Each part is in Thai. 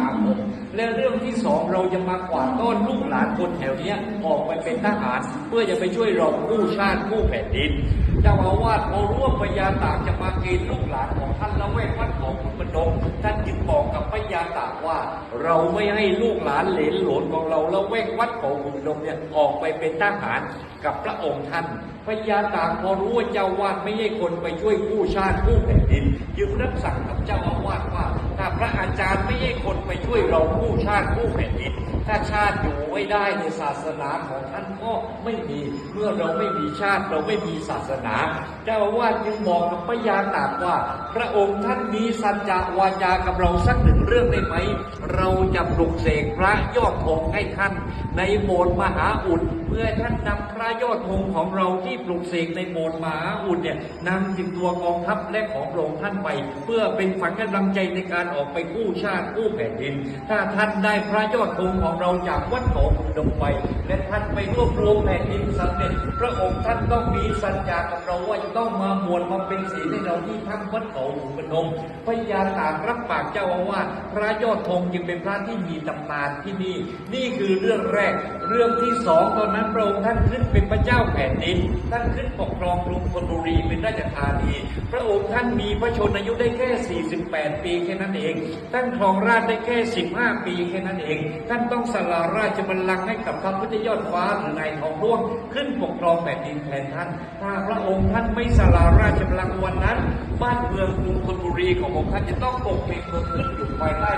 าคมและเรื่องที่สองเราจะมากวาดต้อนลูกหลานคนแถวเนี้ยออกไปเป็นทหาร เพื่อจะไปช่วยเรากู้ชาติกู้แผ่นดินเจ้าอาวาสพอรู้ว่าพญาตากจะมาเกณฑ์ลูกหลานของท่านละแวกวัดของคุณพนมท่านจึงบอกกับพญาตากว่า เราไม่ให้ลูกหลานเหลนหลนของเราละแวกวัดของคุณพนมเนี่ยออกไปเป็นทหารกับพระองค์ท่านพญาตากพอรู้ว่าเจ้าวาดไม่ให้คนไปช่วยกู้ชาติกู้แผ่นดิน จึงรับสั่งกับเจ้าอาวาสว่า ถ้าพระอาจารย์ไม่ให้คนไปช่วยเรากู้ชาติกู้แผ่นดินถ้าชาติอยู่ไม่ได้ในศาสนาของท่านก็ไม่มี เมื่อเราไม่มีชาติเราไม่มีศาสนา เจ้าอาวาสจึงบอกกับพญาตากว่า พระองค์ท่านมีสัจจะวาจากับเราสักหนึ่งเรื่องได้ไหม เราจะปลุกเสกพระยอดธงให้ท่าน ในโบสถ์มหาอุดเพื่อท่านนำพระยอดธงของเราที่ปลุกเสกในโบสถ์มหาอุดเนี่ยนำติดตัวกองทัพและของพระองค์ท่านไป เพื่อเป็นฝันกำลังใจในการออกไปกู้ชาติกู้แผ่นดิน ถ้าท่านได้พระยอดธงของเราจากวัดเขาอุดมไป และท่านไปรวบรวมแผ่นดินสำเร็จ พระองค์ท่านต้องมีสัญญากับเราว่าจะต้องมาบวชมาเป็นศีลให้เราที่ทั้งวัดเขาอุดมพญาตากรับปากเจ้าอาวาสพระยอดธงจึงเป็นพระที่มีตำนานที่นี่ นี่คือเรื่องแรก เรื่องที่สองตอนนั้นพระองค์ท่านขึ้นเป็นพระเจ้าแผ่นดิน ท่านขึ้นปกครองกรุงธนบุรีเป็นราชธานี พระองค์ท่านมีพระชนอายุได้แค่ 48 ปีแค่นั้นเองท่านครองราชได้แค่ 15 ปีแค่นั้นเอง ท่านต้องสละราชบัลลังก์ให้กับพระพุทธยอดฟ้าหรือนายทองร่วงขึ้นปกครองแผ่นดินแทนท่าน ถ้าพระองค์ท่านไม่สละราชบัลลังก์วันนั้น บ้านเมืองกรุงธนบุรีขององค์ท่านจะต้องตกเป็นเมืองขึ้นอยู่ภายใต้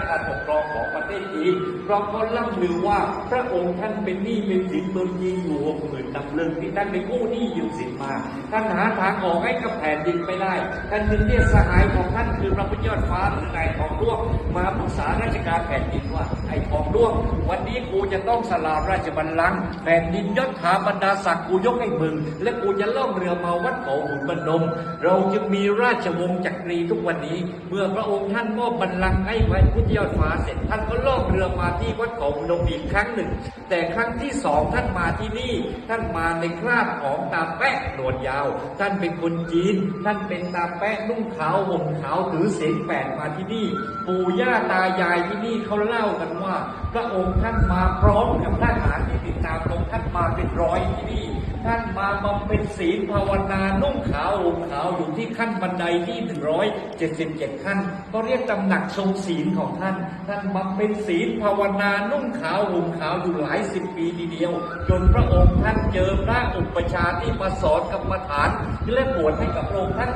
ของประเทศจีนเพราะเขาล่ำลือว่าพระองค์ท่านเป็นหนี้เป็นสินเมืองจีนอยู่หกหมื่นตำลึงที่ท่านไปกู้หนี้ยืมสินมา ท่านหาทางออกให้กับแผ่นดินไม่ได้ ท่านจึงเรียกสหายของท่านคือพระพุทธยอดฟ้าหรือนายทองร่วงมาปรึกษาราชการแผ่นดินว่าไอ้ทองร่วงวันนี้กูจะต้องสละราชบัลลังก์แผ่นดินยศถาบรรดาศักดิ์กูยกให้มึง และกูจะล่องเรือมาวัดเขาหุ่นบรรดม เราจึงมีราชวงศ์จักรีทุกวันนี้ เมื่อพระองค์ท่านมอบบัลลังก์ให้ไว้พุทธยอดฟ้าเสร็จท่านก็ล่องเรือมาที่วัดเขาหุ่นบรรดมอีกครั้งหนึ่ง แต่ครั้งที่สองท่านมาที่นี่ ท่านมาในคราบของตาแปะหนวดยาว ท่านเป็นคนจีน ท่านเป็นตาแปะนุ่งขาวห่มขาวถือเศีลแปดมาที่นี่ ปู่ย่าตายายที่นี่เขาเล่าากันว่า พระองค์ท่านมาพร้อมกับทหารที่ติดตามองค์ท่านมาเป็นร้อยที่นี่ ท่านมาบำเพ็ญศีลภาวนานุ่งขาวห่มขาวอยู่ที่ขั้นบันไดที่177ขั้น ก็เรียกตำหนักทรงศีลของท่าน ท่านบำเพ็ญศีลภาวนานุ่งขาวห่มขาวอยู่หลายสิบปีทีเดียว จนพระองค์ท่านเจอพระอุปชาที่มาสอนกรรมฐานและบวชให้กับพระองค์ท่าน